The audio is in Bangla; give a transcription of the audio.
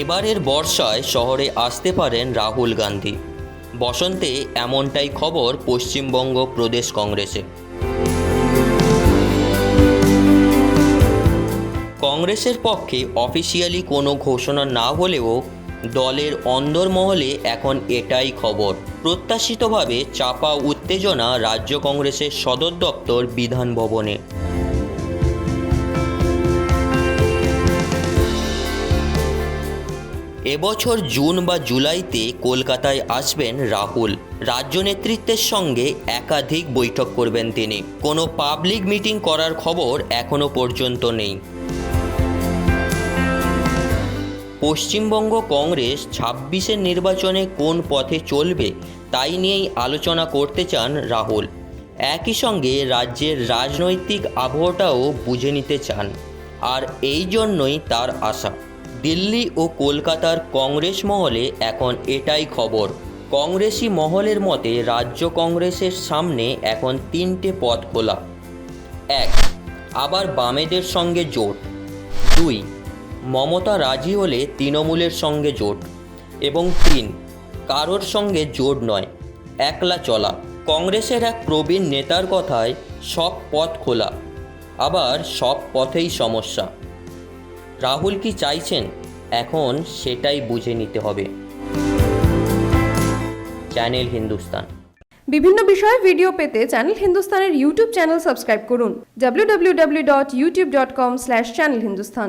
এবারের বর্ষায় শহরে আসতে পারেন রাহুল গান্ধী। বসন্তে এমনটাই খবর পশ্চিমবঙ্গ প্রদেশ কংগ্রেসে। কংগ্রেসের পক্ষে অফিসিয়ালি কোনো ঘোষণা না হলেও দলের অন্দরমহলে এখন এটাই খবর। প্রত্যাশিতভাবে চাপা উত্তেজনা রাজ্য কংগ্রেসের সদর দপ্তর বিধান ভবনে। এবছর জুন বা জুলাইতে কলকাতায় আসবেন রাহুল। রাজ্য নেতৃত্বের সঙ্গে একাধিক বৈঠক করবেন তিনি। কোনো পাবলিক মিটিং করার খবর এখনও পর্যন্ত নেই। পশ্চিমবঙ্গ কংগ্রেস ছাব্বিশের নির্বাচনে কোন পথে চলবে তাই নিয়েই আলোচনা করতে চান রাহুল। একই সঙ্গে রাজ্যের রাজনৈতিক আবহাওয়াটাও বুঝে নিতে চান। আর এই জন্যই তার আশা। দিল্লি ও কলকাতার কংগ্রেস মহলে এখন এটাই খবর। কংগ্রেসি মহলের মতে রাজ্য কংগ্রেসের সামনে এখন তিনটে পথ খোলা। এক, আবার বামেদের সঙ্গে জোট। দুই, মমতা রাজি হলে তৃণমূলের সঙ্গে জোট। এবং তিন, কারোর সঙ্গে জোট নয়, একলা চলা। কংগ্রেসের এক প্রবীণ নেতার কথায় সব পথ খোলা। আবার সব পথেই সমস্যা। রাহুল কি চাইছেন? এখন সেটাই বুঝে নিতে হবে। চ্যানেল হিন্দুস্তান। বিভিন্ন বিষয়ে ভিডিও পেতে চ্যানেল হিন্দুস্তানের ইউটিউব চ্যানেল সাবস্ক্রাইব করুন। www.youtube.com/channelhindustan